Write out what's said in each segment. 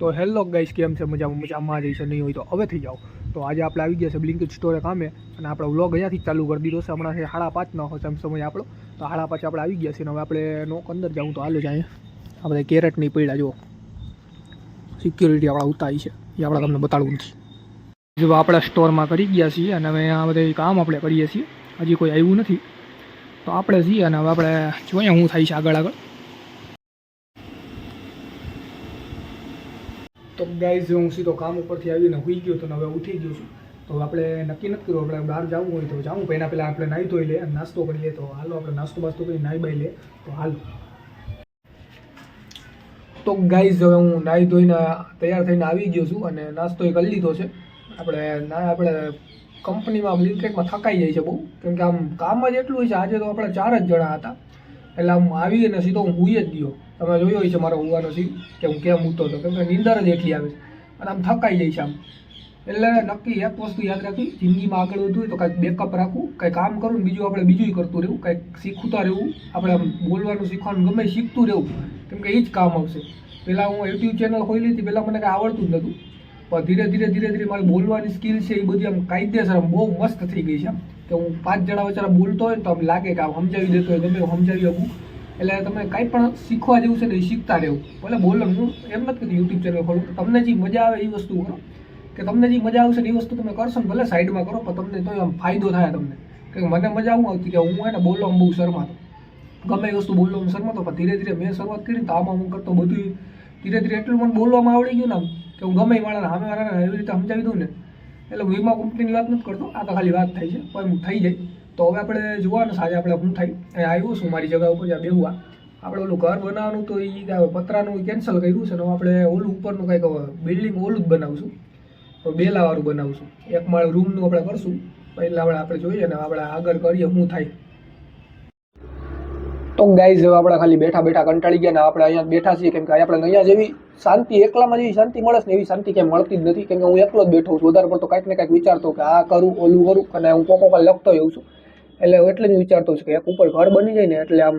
તો hello guys, કેમ છે? મજામાં મજામાં જઈ છે નહીં હોય તો હવે થઈ જાઓ. તો આજે આપણે આવી ગયા છે બ્લિંકિટ સ્ટોરે કામે અને આપણો વ્લોગ અહીંયાથી ચાલુ કરી દીધો છે. હમણાં છે સાડા પાંચનો છે સમય આપણો. તો સાડા પાંચ આપણે આવી ગયા છે અને હવે આપણે નોક અંદર જાઉં તો હાલો જાય. આ બધા કેરેટની પૈડા જુઓ. સિક્યોરિટી આપણા ઉતારી છે. એ આપણે તમને બતાડવું નથી. જો આપણા સ્ટોરમાં કરી ગયા છીએ અને હવે આ બધા કામ આપણે કરીએ છીએ. હજી કોઈ આવ્યું નથી. તો આપણે છીએ અને હવે આપણે જોઈએ શું થાય છે આગળ આગળ. તો ગાઈઝ હું સીધો કામ ઉપરથી આવીને હોઈ ગયો તો હવે ઉઠી ગયો છું. તો આપણે નક્કી નથી કર્યું, આપણે બહાર જવું હોય તો જવું. પહેલાં પહેલાં આપણે નાહી ધોઈ લે નાસ્તો કરી લે તો હાલો, આપણે નાસ્તો બાસ્તો કરી નાહી બાઈ લે તો હાલો. તો ગાઈઝ હવે હું નાહી ધોઈને તૈયાર થઈને આવી ગયો છું અને નાસ્તો એ કરી લીધો છે. આપણે ના, આપણે કંપનીમાં બ્લિંકેટમાં થકાઈ જાય છે બહુ. કેમ કે આમ કામ જ એટલું હોય છે, આજે તો આપણે ચાર જ જણા હતા. એટલે આમ આવી અને સીધો હું હુઈ જ ગયો. તમે જોયો છે મારો હુવાનો સી કે હું કેમ ઊતો હતો, કેમ કે નીંદર જ એટલી આવે છે. અને આમ થકાઈ જાય છે આમ. એટલે નક્કી એક વસ્તુ યાદ રાખવી, જિંદગીમાં આગળ વધવું હોય તો કાંઈક બેકઅપ રાખવું કંઈ કામ કરવું ને બીજું આપણે બીજું કરતું રહેવું, કંઈક શીખતા રહેવું, આપણે આમ બોલવાનું, શીખવાનું, ગમે શીખતું રહેવું. કેમ કે એ જ કામ આવશે. પહેલાં હું યુટ્યુબ ચેનલ ખોલી હતી પહેલાં મને કાંઈ આવડતું જ નહોતું. પણ ધીરે ધીરે ધીરે ધીરે મારી બોલવાની સ્કિલ છે એ બધી આમ કાયદેસર આમ બહુ મસ્ત થઈ ગઈ છે આમ. કે હું પાંચ જણા વચ્ચે બોલતો હોય તો આમ લાગે કે આમ સમજાવી દેતો હોય, ગમે સમજાવી શકું. એટલે તમે કાંઈ પણ શીખવા જેવું છે ને એ શીખતા રહેવું. ભલે બોલો હું એમ નથી કીધું યુટ્યુબ ચેનલ ખોલું તમને જે મજા આવે એ વસ્તુ કરો કે તમને જે મજા આવશે એ વસ્તુ તમે કરશો ને ભલે સાઈડમાં કરો, પણ તમને તો આમ ફાયદો થાય તમને. કે મને મજા આવું આવતી કે હું એને બોલવામાં બહુ શરમાતો. ગમે એ વસ્તુ બોલવામાં શરમાતો, પણ ધીરે ધીરે મેં શરૂઆત કરી તો આમાં હું કરતો બધું ધીરે ધીરે એટલું મને બોલવામાં આવડી ગયું ને કે હું ગમે માણસને સામે વાળાને એવી રીતે સમજાવી દઉં ને, એટલે હું વીમા કંપનીની વાત નથી કરતો, આ તો ખાલી વાત થાય છે પણ થઈ જાય. તો હવે આપણે જોવાનું સાંજે આપણે હું થાય, એ આવ્યું છું મારી જગ્યા ઉપર, જ્યાં બેહવા આપણે ઓલું ઘર બનાવવાનું તો એ પતરાનું કેન્સલ કર્યું છે, ને આપણે ઓલું ઉપરનું કંઈક બિલ્ડિંગ ઓલું જ બનાવશું. બેલાવાળું બનાવશું. એક માળ રૂમનું આપણે કરશું. પહેલાં આપણે આપણે જોઈએ ને આપણે આગળ કરીએ, શું થાય. તો ગાઈઝ હવે આપણે ખાલી બેઠા બેઠા કંટાળી ગયા આપણે અહીંયા બેઠા છીએ. કેમ કે આપણે અહીંયા જેવી શાંતિ, એકલામાં જેવી શાંતિ મળે ને એવી શાંતિ ક્યાંય મળતી જ નથી. કેમ કે હું એકલો જ બેઠો છું. વધારે પડતો કાંઈક ને કાંઈક વિચારતો કે આ કરું, ઓલું કરું અને હું કોકો કાંઈ લખતો એવું છું. એટલે એટલે જ વિચારતો છું કે એક ઉપર ઘર બની જાય ને એટલે આમ,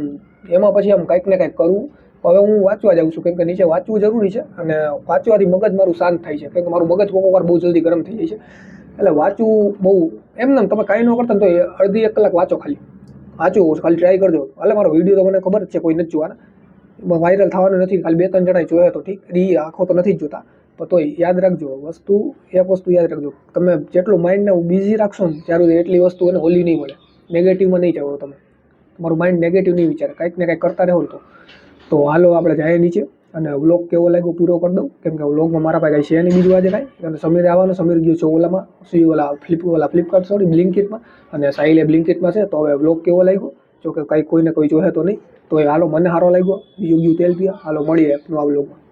એમાં પછી આમ કાંઈક ને કાંઈક કરવું હવે હું વાંચવા જાઉં છું. કેમ કે નીચે વાંચવું જરૂરી છે અને વાંચવાથી મગજ મારું શાંત થાય છે. કેમ કે મારું મગજ કોકો વાર બહુ જલ્દી ગરમ થઈ જાય છે. એટલે વાંચવું બહુ, એમ ને તમે કાંઈ ન કરતા તો અડધી એક કલાક વાંચો ખાલી. વાંચું, ખાલી ટ્રાય કરજો. હાલે, મારો વીડિયો તો મને ખબર જ છે, કોઈ નથી જોવાના. વાયરલ થવાનું નથી, ખાલી બે ત્રણ જણાએ જોયો તો ઠીક. એ આખો તો નથી જ જોતા. પણ તોય યાદ રાખજો, વસ્તુ, એક વસ્તુ યાદ રાખજો. તમે જેટલું માઇન્ડને બિઝી રાખશો ને, ત્યારે એટલી વસ્તુ એને ઓલી નહીં મળે. નેગેટિવમાં નહીં જાઓ તમે. તમારું માઇન્ડ નેગેટિવ નહીં વિચારે. કંઈક ને કંઈક કરતા રહો તો. તો હાલો, આપણે જાય નીચે. અને વ્લોગ કેવો લાગ્યો પૂરો કરી દઉં. કેમ કે વ્લોગમાં મારા પાસે કાંઈ છે નહીં બીજું આજે કાંઈ. અને સમીર આવવાનો, સમીર ગયો છે ઓલામાં. સી ઓલા ફ્લિપ ઓલા ફ્લિપકાર્ટ સોરી બ્લિંકિટમાં અને સાહિલે બ્લિંકિટમાં છે, તો હવે વ્લોગ કેવો લાગ્યો? જો કે કંઈ કોઈને કોઈ જોહે તો નહીં. તો એ હાલો મને સારો લાગ્યો. બીજું ગયું તેલ પીયા હાલો મળીએ આ વ્લોગમાં